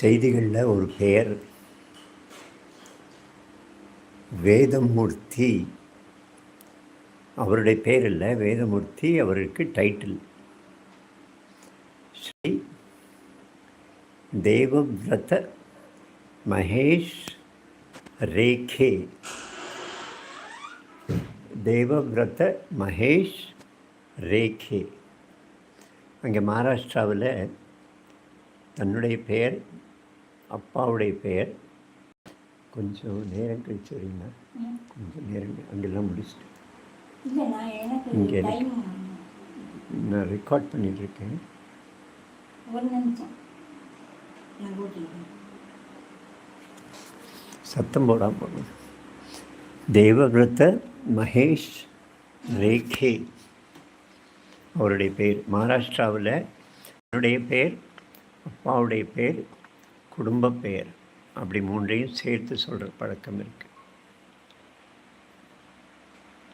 செய்திகளில் ஒரு பெயர். வேதமூர்த்தி. அவருடைய பேர் இல்லை. வேதமூர்த்தி அவருக்கு டைட்டில் ஸ்ரீ தேவவிரத மகேஷ் ரேகே. தேவவிரத மகேஷ் ரேகே. அங்கே மகாராஷ்டிராவில் தன்னுடைய பெயர் அப்பாவுடைய பெயர். கொஞ்சம் நேரம் கழிச்சு வரீங்களா? கொஞ்சம் நேரம் அங்கெல்லாம் முடிச்சுட்டு. இங்க நான் ரெக்கார்ட் கூட்டிக்கிறேன் சத்தம் போடாம போகணும் தேவவிரத மகேஷ் ரேகே அவருடைய பேர் மகாராஷ்டிராவில் என்னுடைய பேர் அப்பாவுடைய பேர் குடும்ப பெயர். அப்படி மூன்றையும் சேர்த்து சொல்கிற பழக்கம் இருக்குது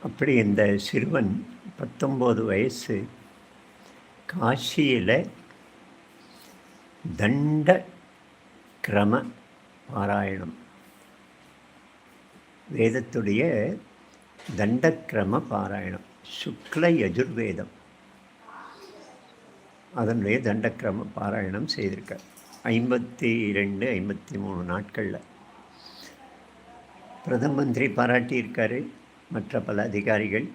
அப்படி இந்த சிறுவன் பத்தொம்போது வயசு காசியில் தண்ட கிரம பாராயணம். வேதத்துடைய தண்டக்கிரம பாராயணம் சுக்ல யஜுர்வேதம். அதனுடைய தண்டக்கிரம பாராயணம் செய்திருக்கார். ஐம்பத்தி ரெண்டு ஐம்பத்தி மூணு நாட்களில். பிரதம மந்திரி பாராட்டியிருக்காரு மற்ற பல அதிகாரிகள்.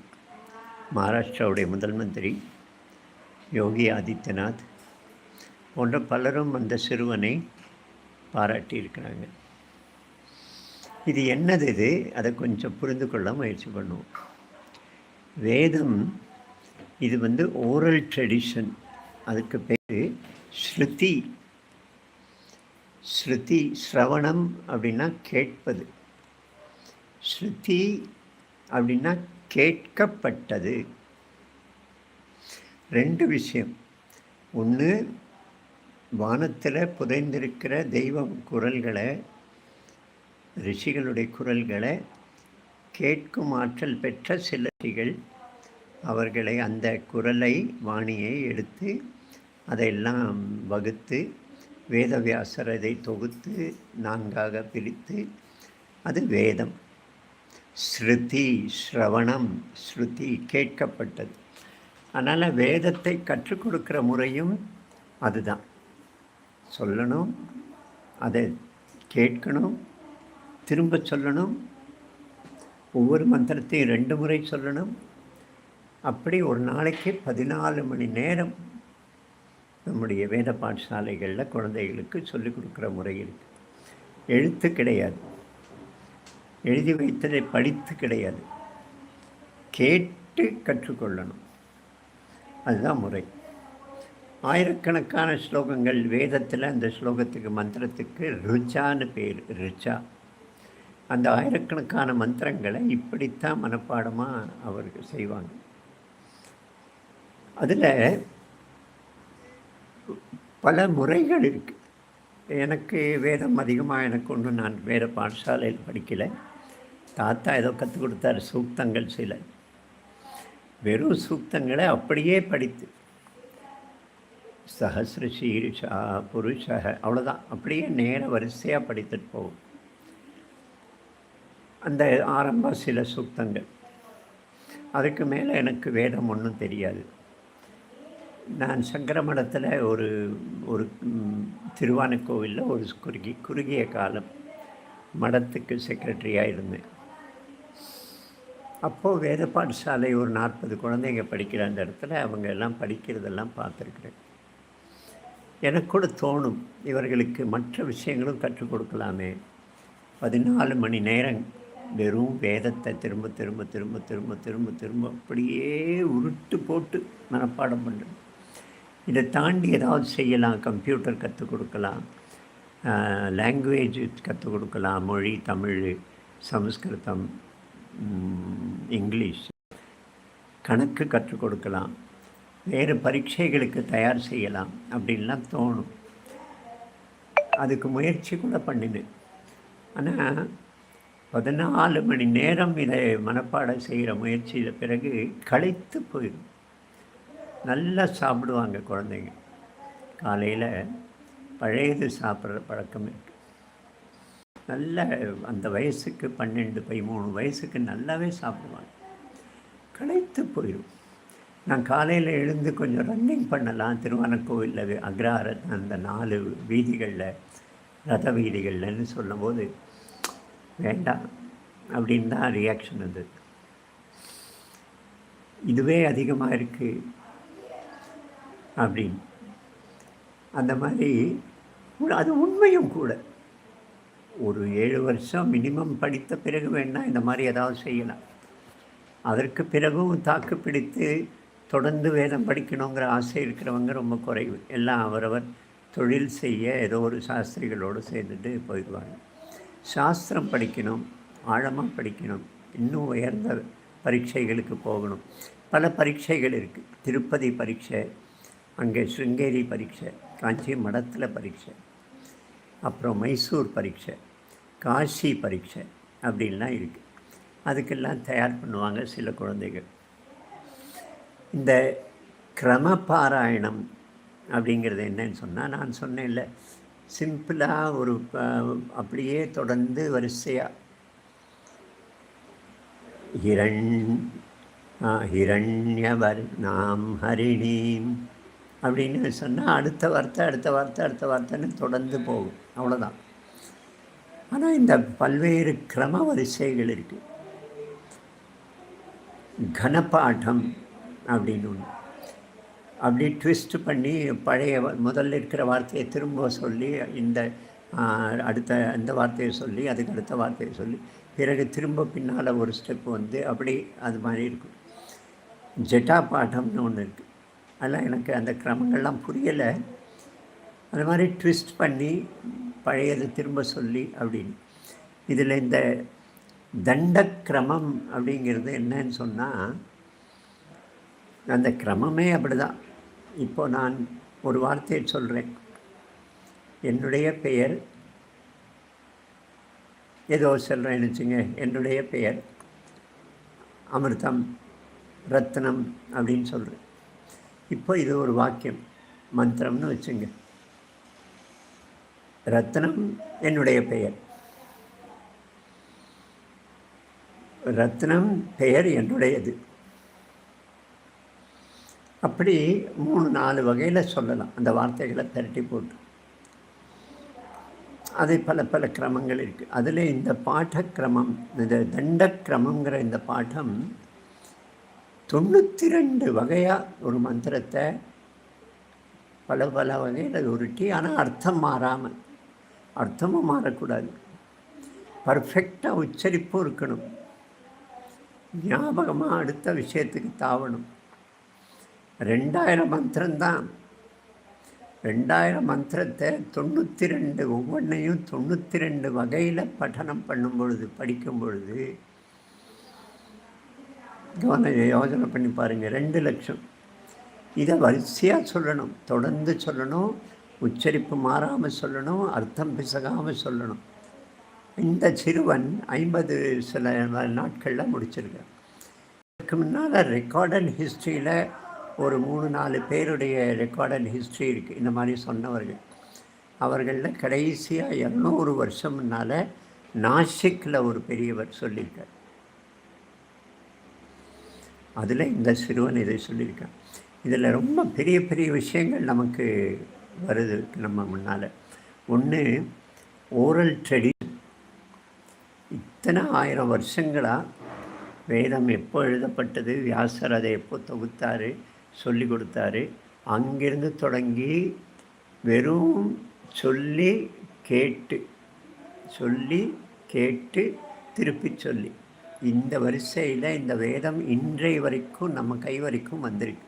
மகாராஷ்டிராவுடைய முதல் மந்திரி யோகி ஆதித்யநாத் போன்ற பலரும் அந்த சிறுவனை பாராட்டியிருக்கிறாங்க. இது என்னது இது? அதை கொஞ்சம் புரிந்து கொள்ள முயற்சி பண்ணுவோம். வேதம் இது வந்து ஓரல் ட்ரெடிஷன் அதுக்கு பேர் ஸ்ருதி. ஸ்ருதி ஸ்ரவணம் அப்படின்னா கேட்பது. ஸ்ருதி அப்படின்னா கேட்கப்பட்டது. ரெண்டு விஷயம். ஒன்று வானத்தில் புதைந்திருக்கிற தெய்வம் குரல்களை ரிஷிகளுடைய குரல்களை கேட்கும் ஆற்றல் பெற்ற சிலரிகள் அவர்களை அந்த குரலை வாணியை எடுத்து அதையெல்லாம் வகுத்து வேதவியாசர் அதை தொகுத்து நான்காக பிரித்து அது வேதம். ஸ்ருதி ஸ்ரவணம் ஸ்ருதி கேட்கப்பட்டது. அதனால் வேதத்தை கற்றுக் கொடுக்குற முறையும் அதுதான். சொல்லணும் அதை கேட்கணும் திரும்ப சொல்லணும் ஒவ்வொரு மந்திரத்தையும் ரெண்டு முறை சொல்லணும். அப்படி ஒரு நாளைக்கு பதினாலு மணி நேரம் நம்முடைய வேத பாடசாலைகளில் குழந்தைகளுக்கு சொல்லிக் கொடுக்குற முறை இருக்குது எழுத்து கிடையாது. எழுதி வைத்ததை படித்து கிடையாது. கேட்டு கற்றுக்கொள்ளணும். அதுதான் முறை. ஆயிரக்கணக்கான ஸ்லோகங்கள் வேதத்தில் அந்த ஸ்லோகத்துக்கு மந்திரத்துக்கு ருச்சான்னு பேர் ருச்சா அந்த ஆயிரக்கணக்கான மந்திரங்களை இப்படித்தான் மனப்பாடமாக அவர்கள் செய்வாங்க. அதில் பல முறைகள் இருக்குது எனக்கு வேதம் அதிகமாக எனக்கு ஒன்றும் நான் வேறு பாடசாலையில் படிக்கலை. தாத்தா ஏதோ கற்றுக் கொடுத்தார் சூக்தங்கள் சில. வெறும் சூக்தங்களை அப்படியே படித்து. சஹசிர சீருஷா புருஷக அவ்வளோதான் அப்படியே நேர வரிசையாக படித்துட்டு போகும் அந்த ஆரம்ப சில சூக்தங்கள். அதுக்கு மேலே எனக்கு வேதம் ஒன்றும் தெரியாது. நான் சங்கர மடத்தில் ஒரு ஒரு ம், திருவானைக்கோவிலில் ஒரு குறுகி குறுகிய காலம் மடத்துக்கு செக்ரட்டரியாக இருந்தேன். அப்போது வேத பாடசாலை ஒரு நாற்பது குழந்தைங்க படிக்கிற அந்த இடத்துல அவங்க எல்லாம் படிக்கிறதெல்லாம் பார்த்துருக்குறேன். எனக்கு கூட தோணும் இவர்களுக்கு மற்ற விஷயங்களும் கற்றுக் கொடுக்கலாமே. பதினாலு மணி நேரம் வெறும் வேதத்தை திரும்ப திரும்ப திரும்ப திரும்ப திரும்ப திரும்ப அப்படியே உருட்டு போட்டு மனப்பாடம் பண்ணுறேன் இதை தாண்டி ஏதாவது செய்யலாம் கம்ப்யூட்டர் கற்றுக் கொடுக்கலாம் லாங்குவேஜ் கற்றுக் கொடுக்கலாம் மொழி தமிழ் சமஸ்கிருதம் இங்கிலீஷ் கணக்கு கற்றுக் கொடுக்கலாம் வேறு பரீட்சைகளுக்கு தயார் செய்யலாம் அப்படின்லாம் தோணும். அதுக்கு முயற்சி கூட பண்ணினேன். ஆனால் பதினாலு மணி நேரம் இதை மனப்பாடம் செய்கிற முயற்சியில் பிறகு களைத்து போயிடும். நல்லா சாப்பிடுவாங்க குழந்தைங்க. காலையில் பழையது சாப்பிட்ற பழக்கம் இருக்குது நல்ல அந்த வயசுக்கு பன்னெண்டு பதிமூணு வயசுக்கு நல்லாவே சாப்பிடுவாங்க. களைத்து போயிடும் நான் காலையில் எழுந்து கொஞ்சம் ரன்னிங் பண்ணலாம். திருவானக்கோவிலில் அக்ரஹார அந்த நாலு வீதிகளில் ரத வீதிகள்லன்னு சொல்லும்போது வேண்டாம் அப்படின்னு தான் ரியாக்ஷன் அது இதுவே அதிகமாக இருக்குது அப்படின்னு. அந்த மாதிரி அது உண்மையும் கூட. ஒரு ஏழு வருஷம் மினிமம் படித்த பிறகு வேணால் இந்த மாதிரி ஏதாவது செய்யலாம். அதற்கு பிறகும் தாக்கு பிடித்து தொடர்ந்து வேதம் படிக்கணுங்கிற ஆசை இருக்கிறவங்க ரொம்ப குறைவு. எல்லாம் அவரவர் தொழில் செய்ய ஏதோ ஒரு சாஸ்திரிகளோடு சேர்ந்துட்டு போயிடுவாங்க. சாஸ்திரம் படிக்கணும் ஆழமாக படிக்கணும். இன்னும் உயர்ந்த பரீட்சைகளுக்கு போகணும். பல பரீட்சைகள் இருக்குது திருப்பதி பரீட்சை அங்கே ஸ்ருங்கேரி பரீட்சை காஞ்சி மடத்தில் பரீட்சை அப்புறம் மைசூர் பரீட்சை காசி பரீட்சை அப்படின்லாம் இருக்குது அதுக்கெல்லாம் தயார் பண்ணுவாங்க சில குழந்தைகள். இந்த கிரம பாராயணம் அப்படிங்கிறது என்னன்னு சொன்னால் நான் சொன்னேன்ல சிம்பிளாக ஒரு அப்படியே தொடர்ந்து வரிசையாக ஹிரண் ஹிரண்யவர் நாம் ஹரிணீம் அப்படின்னு சொன்னால் அடுத்த வார்த்தை அடுத்த வார்த்தை அடுத்த வார்த்தைன்னு தொடர்ந்து போகும். அவ்வளோதான் ஆனால் இந்த பல்வேறு கிரம வரிசைகள் இருக்குது கனப்பாட்டம் அப்படின்னு ஒன்று அப்படி ட்விஸ்ட் பண்ணி பழைய வ- முதல்ல இருக்கிற வார்த்தையை திரும்ப சொல்லி இந்த அடுத்த அந்த வார்த்தையை சொல்லி அதுக்கு அடுத்த வார்த்தையை சொல்லி பிறகு திரும்ப பின்னால் ஒரு ஸ்டெப் வந்து அப்படி அது மாதிரி இருக்கும். ஜெட்டா பாட்டம்னு ஒன்று இருக்குது அதெல்லாம் எனக்கு அந்த கிரமங்கள்லாம் புரியலை. அது மாதிரி ட்விஸ்ட் பண்ணி பழையதை திரும்ப சொல்லி அப்படின்னு. இதில் இந்த தண்டக்கிரமம் அப்படிங்கிறது என்னன்னு சொன்னால் அந்த கிரமமே அப்படிதான். இப்போ நான் ஒரு வார்த்தையை சொல்கிறேன் என்னுடைய பெயர் ஏதோ சொல்கிறேன்னு வச்சுங்க என்னுடைய பெயர் அமிர்தம் ரத்னம் அப்படின்னு சொல்கிறேன் இப்போ இது ஒரு வாக்கியம் மந்திரம்னு வச்சுங்க. ரத்னம் என்னுடைய பெயர். ரத்னம் பெயர் என்னுடையது. அப்படி மூணு நாலு வகையில் சொல்லலாம். அந்த வார்த்தைகளை திரட்டி போட்டு. அது பல பல கிரமங்கள் இருக்குது அதில் இந்த பாடக்கிரமம் இந்த தண்டக்கிரமங்கிற இந்த பாடம் தொண்ணூற்றி ரெண்டு வகையாக ஒரு மந்திரத்தை பல பல வகையில் உருட்டி ஆனால் அர்த்தம் மாறாமல் அர்த்தமும் மாறக்கூடாது. பர்ஃபெக்டாக உச்சரிப்பும் இருக்கணும். ஞாபகமாக அடுத்த விஷயத்துக்கு தாவணும். ரெண்டாயிரம் மந்திரம்தான். ரெண்டாயிரம் மந்திரத்தை தொண்ணூற்றி ரெண்டு ஒவ்வொன்றையும் தொண்ணூற்றி ரெண்டு வகையில் பட்டனம் பண்ணும் பொழுது படிக்கும் பொழுது கவனம் யோசனை பண்ணி பாருங்கள் ரெண்டு லட்சம். இதை வரிசையாக சொல்லணும். தொடர்ந்து சொல்லணும். உச்சரிப்பு மாறாமல் சொல்லணும். அர்த்தம் பிசகாமல் சொல்லணும். இந்த சிறுவன் ஐம்பது சில நாட்களில் முடிச்சிருக்கான். இதுக்கு முன்னால் ரெக்கார்டன் ஹிஸ்ட்ரியில் ஒரு மூணு நாலு பேருடைய ரெக்கார்டன் ஹிஸ்ட்ரி இருக்குது இந்த மாதிரி சொன்னவர்கள். அவர்களில் கடைசியாக இரநூறு வருஷம் முன்னால் நாசிக்கில் ஒரு பெரியவர் சொல்லியிருக்கார். அதில் இந்த சிறுவன் இதை சொல்லியிருக்கான். இதில் ரொம்ப பெரிய பெரிய விஷயங்கள் நமக்கு வருது நம்ம முன்னால். ஒன்று ஓரல் ட்ரெடிஷன் இத்தனை ஆயிரம் வருஷங்களாக வேதம் எப்போ எழுதப்பட்டது வியாசர் அதை எப்போ தொகுத்தார் சொல்லி கொடுத்தாரு அங்கிருந்து தொடங்கி வெறும் சொல்லி கேட்டு சொல்லி கேட்டு திருப்பி சொல்லி. இந்த வரிசையில் இந்த வேதம் இன்றைய வரைக்கும் நம்ம கை வரைக்கும் வந்திருக்கு.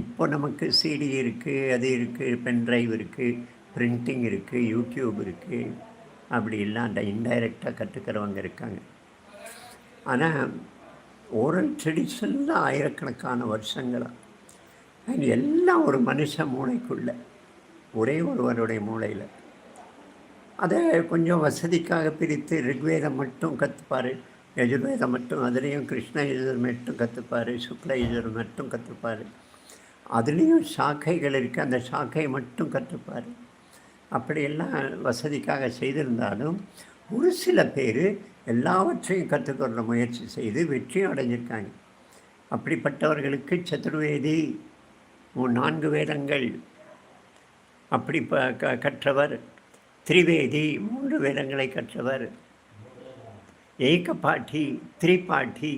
இப்போ நமக்கு சிடி இருக்குது அது இருக்குது பென்ட்ரைவ் இருக்குது பிரிண்டிங் இருக்குது யூடியூப் இருக்குது அப்படி இல்லை அந்த இன்டைரக்டாக கற்றுக்கிறவங்க இருக்காங்க. ஆனால் ஓரல் ட்ரெடிஷனில் ஆயிரக்கணக்கான வருஷங்களாக அது எல்லாம் ஒரு மனுஷ மூளைக்குள்ள ஒரே ஒருவருடைய மூளையில். அதை கொஞ்சம் வசதிக்காக பிரித்து ரிக்வேதம் மட்டும் கற்றுப்பார் யஜுர்வேதம் மட்டும் அதுலேயும் கிருஷ்ண யஜுர் மட்டும் கற்றுப்பார் சுக்ல யஜுர் மட்டும் கற்றுப்பார். அதுலேயும் சாக்கைகள் இருக்குது அந்த சாக்கை மட்டும் கற்றுப்பார். அப்படியெல்லாம் வசதிக்காக செய்திருந்தாலும் ஒரு சில பேர் எல்லாவற்றையும் கற்றுக்கொள்ள முயற்சி செய்து வெற்றியும் அடைஞ்சிருக்காங்க. அப்படிப்பட்டவர்களுக்கு சதுர்வேதி நான்கு வேதங்கள் அப்படி ப க கற்றவர். திரிவேதி மூன்று வேதங்களை கற்றவர். ஏகபாட்டி த்ரிபாட்டி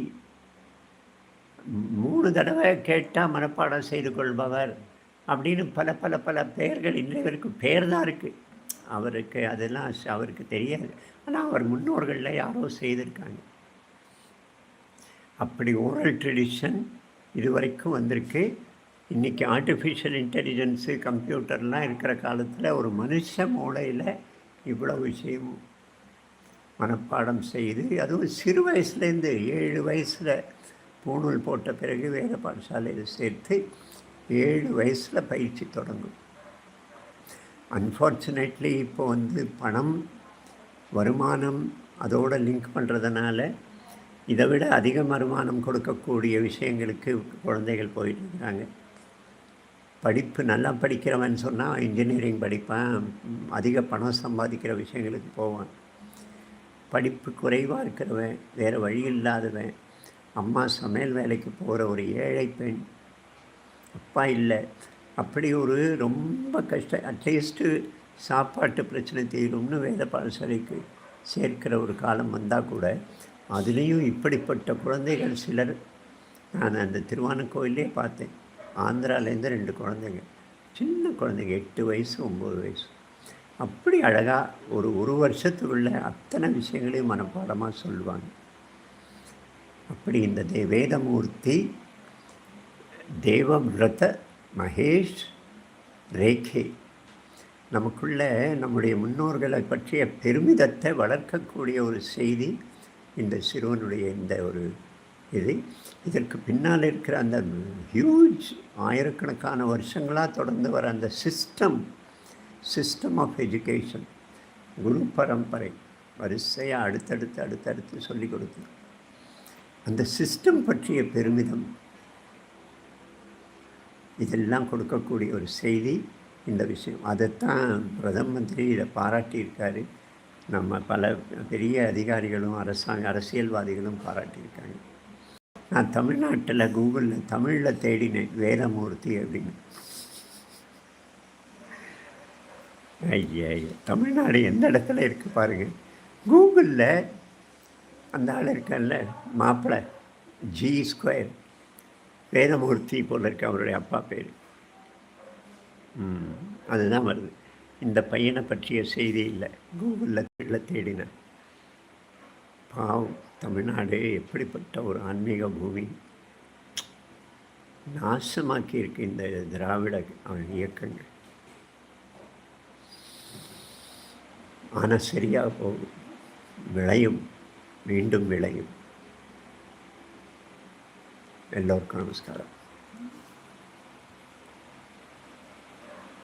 மூணு தடவை கேட்டால் மனப்பாடம் செய்து கொள்பவர் அப்படின்னு பல பல பல பெயர்கள் இன்றைவருக்கு பெயர் தான் இருக்குது அவருக்கு அதெல்லாம் அவருக்கு தெரியாது. ஆனால் அவர் முன்னோர்களில் யாரோ செய்திருக்காங்க. அப்படி ஓரல் ட்ரெடிஷன் இதுவரைக்கும் வந்திருக்கு. இன்றைக்கி ஆர்டிஃபிஷியல் இன்டெலிஜென்ஸு கம்ப்யூட்டர்லாம் இருக்கிற காலத்தில் ஒரு மனுஷ மூளையில் இவ்வளவு விஷயமும் மனப்பாடம் செய்து அதுவும் சிறு வயசுலேருந்து ஏழு வயசில் பூணூல் போட்ட பிறகு வேத பாடசாலையில் சேர்த்து ஏழு வயசில் பயிற்சி தொடங்கும். அன்ஃபார்ச்சுனேட்லி இப்போ வந்து பணம் வருமானம் அதோடு லிங்க் பண்ணுறதுனால இதை விட அதிக வருமானம் கொடுக்கக்கூடிய விஷயங்களுக்கு குழந்தைகள் போயிட்டு இருக்கிறாங்க. படிப்பு நல்லா படிக்கிறவன் சொன்னால் இன்ஜினியரிங் படிப்பான் அதிக பணம் சம்பாதிக்கிற விஷயங்களுக்கு போவான். படிப்பு குறைவாக இருக்கிறவன் வேறு வழி இல்லாதவன் அம்மா சமையல் வேலைக்கு போகிற ஒரு ஏழை பெண் அப்பா இல்லை அப்படி ஒரு ரொம்ப கஷ்டம் அட்லீஸ்ட்டு சாப்பாட்டு பிரச்சனை தீரும்னு வேத பாடசாலைக்கு சேர்க்கிற ஒரு காலம் வந்தால் கூட அதுலேயும் இப்படிப்பட்ட குழந்தைகள் சிலர் நான் அந்த திருவானக்கோயிலே பார்த்தேன். ஆந்திராலேருந்து ரெண்டு குழந்தைங்க சின்ன குழந்தைங்க எட்டு வயசு ஒம்பது வயசு. அப்படி அழகாக ஒரு ஒரு வருஷத்துக்குள்ள அத்தனை விஷயங்களையும் மனப்பாடமாக சொல்லுவாங்க. அப்படி இந்த தே வேதமூர்த்தி தேவவிரத மகேஷ் ரேகே நமக்குள்ள நம்முடைய முன்னோர்களை பற்றிய பெருமிதத்தை வளர்க்கக்கூடிய ஒரு செய்தி இந்த சிறுவனுடைய இந்த ஒரு இது. இதற்கு பின்னால் இருக்கிற அந்த ஹியூஜ் ஆயிரக்கணக்கான வருஷங்களாக தொடர்ந்து வர அந்த சிஸ்டம் சிஸ்டம் ஆஃப் எஜுகேஷன் குரு பரம்பரை வரிசையாக அடுத்தடுத்து அடுத்தடுத்து சொல்லிக் கொடுக்குது அந்த சிஸ்டம் பற்றிய பெருமிதம் இதெல்லாம் கொடுக்கக்கூடிய ஒரு செய்தி இந்த விஷயம். அதைத்தான் பிரதம மந்திரி இதை பாராட்டியிருக்காரு. நம்ம பல பெரிய அதிகாரிகளும் அரசாங்க அரசியல்வாதிகளும் பாராட்டியிருக்காங்க. நான் தமிழ்நாட்டில் கூகுளில் தமிழில் தேடினேன் வேதமூர்த்தி அப்படின்னு. ஐயா ஐயா தமிழ்நாடு எந்த இடத்துல இருக்குது பாருங்கள் கூகுளில் அந்த ஆள் இருக்கல்ல மாப்பிள்ளை ஜி ஸ்கொயர் வேதமூர்த்தி போல இருக்கு அவருடைய அப்பா பேர். ம், அதுதான் வருது. இந்த பையனை பற்றிய செய்தி இல்லை. கூகுளில் தேடினேன் பாவம் தமிழ்நாடு எப்படிப்பட்ட ஒரு ஆன்மீக பூமி. நாசமாக்கி இருக்கு இந்த திராவிட இயக்கங்கள். ஆனால் சரியாக போகும். விளையும். மீண்டும் விளையும். எல்லோருக்கும் நமஸ்காரம்.